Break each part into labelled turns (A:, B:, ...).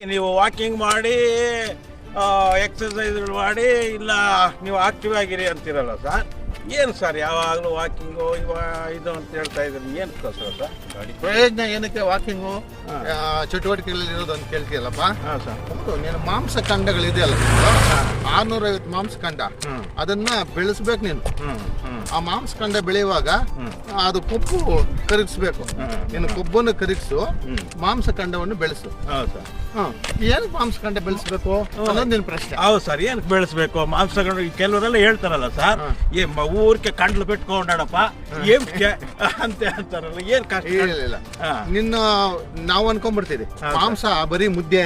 A: ನೀವು ವಾಕಿಂಗ್ ಮಾಡಿ ಎಕ್ಸಸೈಸ್ ಮಾಡಿ ಇಲ್ಲ ನೀವು ಆಕ್ಟಿವ್ ಆಗಿರಿ ಅಂತೀರಲ್ಲ ಸರ್ ಏನು ಸರ್ ಯಾವಾಗಲೂ ವಾಕಿಂಗು ಇವ ಇದು ಅಂತ ಹೇಳ್ತಾ ಇದ್ರಿ ಏನು ಸರ್ ಗಾಡಿ?
B: ಪ್ರಯೋಜನ ಏನಕ್ಕೆ ವಾಕಿಂಗು. ಚಟುವಟಿಕೆಗಳಲ್ಲಿ ಇರೋದು ಅಂತ ಕೇಳ್ತೀಯಲ್ಲಪ್ಪ?
A: ಹಾಂ ಸರ್.
B: ಹೌದು ನೀನು ಮಾಂಸ ಖಂಡಗಳಿದೆಯಲ್ಲ ಆರ್ನೂರೈವತ್ತು ಮಾಂಸ ಖಂಡ
A: ಹ್ಞೂ
B: ಅದನ್ನ ಬೆಳೆಸ್ಬೇಕು ನೀನು. ಆ ಮಾಂಸ ಖಂಡ ಬೆಳೆಯುವಾಗ ಅದು ಕೊಬ್ಬು ಕರಗಿಸ್ಬೇಕು. ನೀನು ಕೊಬ್ಬನ್ನು ಕರಗಿಸು
A: ಹ್ಮ್.
B: ಮಾಂಸ ಖಂಡವನ್ನು ಬೆಳೆಸು. ಹಾಂ ಏನಕ್ಕೆ ಮಾಂಸ ಖಂಡ ಬೆಳೆಸ್ಬೇಕು? ಅನ್ನೋದು ನಿನ್ನ ಪ್ರಶ್ನೆ.
A: ಹೌದು ಸರ್ ಏನಕ್ಕೆ ಬೆಳೆಸ್ಬೇಕು? ಮಾಂಸಗಳು ಕೆಲವರೆಲ್ಲ ಹೇಳ್ತಾರಲ್ಲ ಸರ್ ಊರ್ಕೆ ಕಂಡ್ಲು ಬಿಟ್ಕೊಂಡಾಡಪ್ಪ? ಏನ್ ಅಂತ ಅಂತಾರಲ್ಲ ಏನ್ ಕಷ್ಟ?
B: ಇಲ್ಲ. ನಿನ್ನ ನಾವು ಅನ್ಕೊಂಡ್ಬಿಡ್ತೀವಿ. ಮಾಂಸ ಬರೀ ಮುದ್ದೆ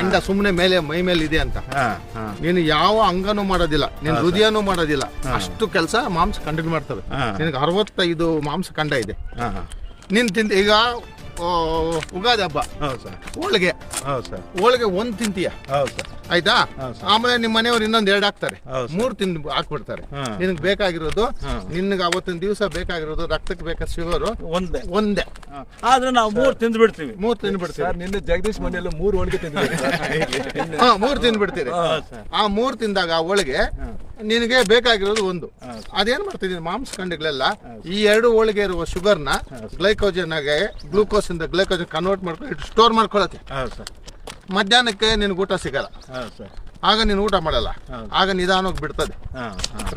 B: ಅಂಡ ಸುಮ್ಮನೆ ಮೇಲೆ ಮೈ ಮೇಲೆ ಇದೆ ಅಂತ. ನೀನು ಯಾವ ಅಂಗನೂ ಮಾಡೋದಿಲ್ಲ ನೀನು ಹೃದಯನೂ ಮಾಡೋದಿಲ್ಲ. ಅಷ್ಟು ಕೆಲಸ ಮಾಂಸ ಖಂಡ ಮಾಡ್ತದೆ.
A: ಹಾ.
B: ನಿನಗೆ ಅರವತ್ತೈದು ಮಾಂಸ ಕಂಡ ಇದೆ. ನಿನ್ ತಿಂತ ಈಗ ಉಗಾದಿ ಹಬ್ಬ
A: ಹೌದು ಸರ್
B: ಹೋಳಿಗೆ
A: ಹೌದು ಸರ್
B: ಹೋಳಿಗೆ ಒಂದ್ ತಿಂತೀಯ
A: ಹೌದು ಸರ್
B: ಆಯ್ತಾ
A: ಹೌದು ಸರ್.
B: ಆಮೇಲೆ ನಿಮ್ಮ ಮನೆಯವ್ರು ಇನ್ನೊಂದ್ ಎರಡು ಹಾಕ್ತಾರೆ
A: ಹೌದು ಸರ್.
B: ಮೂರ್ ತಿಂದು ಹಾಕ್ಬಿಡ್ತಾರೆ
A: ಹಾ.
B: ನಿನಗೆ ಬೇಕಾಗಿರೋದು
A: ಹಾ.
B: ನಿನಗೆ ಅವತ್ತಿನ ದಿವಸ ಬೇಕಾಗಿರೋದು ರಕ್ತಕ್ಕೆ ಬೇಕಾದ ಶುಗರು
A: ಒಂದೇ
B: ಒಂದೇ.
A: ಆದ್ರೆ ನಾವು ಮೂರ್ ತಿಂದು ಬಿಡ್ತೀವಿ
B: ಮೂರ್ ತಿಂದು ಬಿಡ್ತೀವಿ
C: ಸರ್ ನಿನ್ನೆ ಜಗದೀಶ್ ಮನೆಯಲ್ಲಿ ಮೂರು ಹೋಳಿಗೆ ತಿಂದ್ಬಿಡ್ತೀವಿ
B: ಹಾ ಮೂರ್ ತಿಂದು ಬಿಡ್ತೀರಿ
A: ಹೌದು ಸರ್.
B: ಆ ಮೂರ್ ತಿಂದಾಗ ಆ ಹೋಳಿಗೆ ನಿನಗೆ ಬೇಕಾಗಿರೋದು ಒಂದು. ಅದೇನ್ ಮಾಡ್ತಿದ್ದೀನಿ ಮಾಂಸ ಖಂಡಗಳೆಲ್ಲ ಈ ಎರಡು ಹೋಳಿಗೆ ಇರುವ ಶುಗರ್ನ ಗ್ಲೈಕೋಜನ್ ಆಗಿ ಗ್ಲೂಕೋಸ್ ಇಂದ ಗ್ಲೈಕೋಜನ್ ಕನ್ವರ್ಟ್ ಮಾಡ್ಕೊಂಡು ಸ್ಟೋರ್ ಮಾಡ್ಕೊಳತ್ತೆ
A: ಸರ್.
B: ಮಧ್ಯಾಹ್ನಕ್ಕೆ ನಿನ್ಗೆ ಊಟ ಸಿಗಲ್ಲ.
A: ಸರ್.
B: ಆಗ ನೀನು ಊಟ ಮಾಡಲ್ಲ. ಆಗ ನಿಧಾನವಾಗಿ ಬಿಡ್ತದೆ.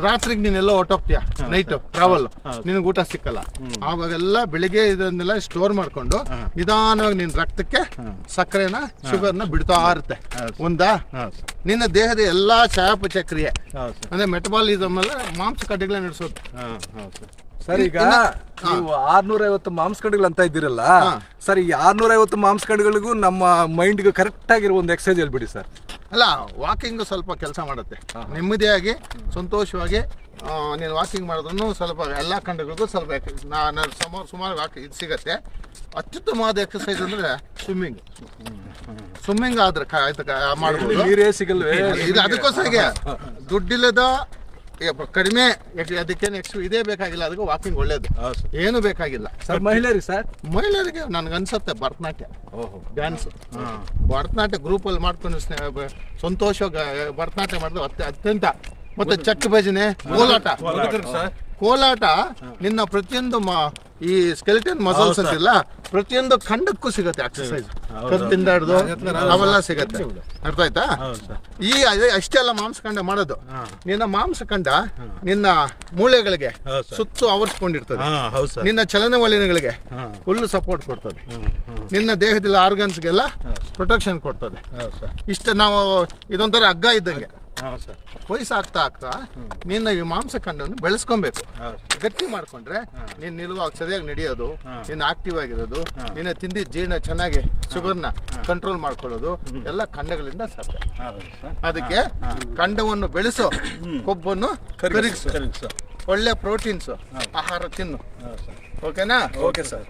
B: ರಾತ್ರಿಗೆ ನೀನೆಲ್ಲ ಹೊಟ್ಟೋಗ್ತೀಯ ನೈಟ್ ಟ್ರಾವೆಲ್. ನಿನಗೆ ಊಟ ಸಿಕ್ಕಲ್ಲ. ಆವಾಗೆಲ್ಲ ಬೆಳಿಗ್ಗೆ ಇದನ್ನೆಲ್ಲ ಸ್ಟೋರ್ ಮಾಡ್ಕೊಂಡು ನಿಧಾನವಾಗಿ ನಿನ್ನ ರಕ್ತಕ್ಕೆ ಸಕ್ಕರೆನ ಶುಗರ್ನ ಬಿಡ್ತಾ ಇರುತ್ತೆ. ಒಂದಾ? ನಿನ್ನ ದೇಹದ ಎಲ್ಲಾ
A: ಚಯಾಪಚಕ್ರಿಯೆ
B: ಅಂದ್ರೆ ಮೆಟಬಾಲಿಸಮ್ ಎಲ್ಲ ಮಾಂಸ ಕಡ್ಡಿಗಳೇ ನಡೆಸೋದು
A: ಸರ್
C: ಈಗ ನೀವು ಆರ್ನೂರ ಐವತ್ತು ಮಾಂಸಖಂಡಗಳು ಅಂತ ಇದ್ದೀರಲ್ಲ. ಸರ್ ಈ ಆರ್ನೂರ ಐವತ್ತು ಮಾಂಸಖಂಡಗಳಿಗೂ ನಮ್ಮ ಮೈಂಡ್ಗೆ ಕರೆಕ್ಟ್ ಆಗಿರೋ ಒಂದು ಎಕ್ಸಸೈಸ್ ಹೇಳ್ಬಿಡಿ ಸರ್.
B: ಅಲ್ಲ ವಾಕಿಂಗ್ ಸ್ವಲ್ಪ ಕೆಲಸ ಮಾಡುತ್ತೆ. ನೆಮ್ಮದಿಯಾಗಿ ಸಂತೋಷವಾಗಿ ನೀನು ವಾಕಿಂಗ್ ಮಾಡಿದ್ರು ಸ್ವಲ್ಪ ಎಲ್ಲ ಖಂಡಗಳಿಗೂ ಸ್ವಲ್ಪ ನಾನು ಸುಮಾರು ಸುಮಾರು ವಾಕ್ ಇದು ಸಿಗತ್ತೆ. ಅತ್ಯುತ್ತಮವಾದ ಎಕ್ಸಸೈಸ್ ಅಂದ್ರೆ ಸ್ವಿಮ್ಮಿಂಗ್ ಸ್ವಿಮ್ಮಿಂಗ್ ಆದ್ರೆ ಮಾಡಬಹುದು ಮಾಡ್ಬೋದು.
C: ನೀರೇ ಸಿಗಲ್ವೇ
B: ಇದು ಅದಕ್ಕೋಸ್ಕರ ದುಡ್ಡಿಲ್ಲದ ಕಡಿಮೆ ಅದಕ್ಕೆ ಅದಕ್ಕೇನು ಎಕ್ಸ್ ಇದೇ ಬೇಕಾಗಿಲ್ಲ ಅದಕ್ಕೆ ವಾಕಿಂಗ್ ಒಳ್ಳೇದು. ಏನು ಬೇಕಾಗಿಲ್ಲ.
C: ಸರ್ ಮಹಿಳೆಯರಿಗೆ ಸರ್?
B: ಮಹಿಳೆಯರಿಗೆ ನನಗನ್ಸುತ್ತೆ ಭರತನಾಟ್ಯ.
C: ಓಹೋ.
B: ಡ್ಯಾನ್ಸ್
A: ಹಾ.
B: ಭರತನಾಟ್ಯ ಗ್ರೂಪಲ್ಲಿ ಮಾಡ್ಕೊಂಡು ಸಂತೋಷವಾಗಿ ಭರತನಾಟ್ಯ ಮಾಡಿದ್ರೆ ಅತ್ಯ ಅತ್ಯಂತ. ಮತ್ತೆ ಚಕ್ಕ ಭಜನೆ ಕೋಲಾಟ.
C: ಸರ್.
B: ಕೋಲಾಟ ನಿನ್ನ ಪ್ರತಿಯೊಂದು ಈ ಸ್ಕೆಲಿಟನ್ ಮಸಲ್ಸ್ ಅಂತಿಲ್ಲ ಪ್ರತಿಯೊಂದು ಖಂಡಕ್ಕೂ ಸಿಗತ್ತೆ ಎಕ್ಸಸೈಸ್
A: ಹೌದು.
B: ಕತ್ತಿಂದ ಹಿಡ್ದು ಅವೆಲ್ಲ ಸಿಗತ್ತೆ. ಅರ್ಥ ಆಯ್ತಾ? ಈ ಅಷ್ಟೆಲ್ಲ ಮಾಂಸಖಂಡ ಮಾಡೋದು. ನಿನ್ನ ಮಾಂಸಖಂಡ ನಿನ್ನ ಮೂಳೆಗಳಿಗೆ ಸುತ್ತು ಆವರಿಸ್ಕೊಂಡಿರ್ತದೆ. ನಿನ್ನ ಚಲನವಲನಗಳಿಗೆ ಫುಲ್ ಸಪೋರ್ಟ್ ಕೊಡ್ತದೆ. ನಿನ್ನ ದೇಹದಲ್ಲಿ ಆರ್ಗನ್ಸ್ಗೆಲ್ಲ ಪ್ರೊಟೆಕ್ಷನ್ ಕೊಡ್ತದೆ. ಇಷ್ಟ ನಾವು ಇದೊಂಥರ ಹಗ್ಗ ಇದ್ದಂಗೆ.
A: ಹೌದು ಸರ್.
B: ವಯಸ್ಸಾಗ್ತಾ ಆಗ್ತಾ ನಿನ್ನ ಈ ಮಾಂಸಖಂಡವನ್ನು ಬೆಳೆಸ್ಕೊಬೇಕು.
A: ಹೌದು
B: ಗಟ್ಟಿ ಮಾಡ್ಕೊಂಡ್ರೆ ನೀನ್ ನಿಲ್ಲುವಾಗ ಸರಿಯಾಗಿ ನಡೆಯೋದು ನೀನು ಆಕ್ಟಿವ್ ಆಗಿರೋದು ನಿನ್ನ ತಿಂದಿ ಜೀರ್ಣ ಚೆನ್ನಾಗಿ ಶುಗರ್ನ ಕಂಟ್ರೋಲ್ ಮಾಡ್ಕೊಳ್ಳೋದು ಎಲ್ಲ ಖಂಡಗಳಿಂದ ಸಾಧ್ಯ. ಅದಕ್ಕೆ ಖಂಡವನ್ನು ಬೆಳೆಸೋ ಕೊಬ್ಬನ್ನು ಕರಗಿಸು. ಒಳ್ಳೆ ಪ್ರೋಟೀನ್ಸ್ ಆಹಾರ ತಿನ್ನು. ಓಕೆನಾ
C: ಓಕೆ ಸರ್.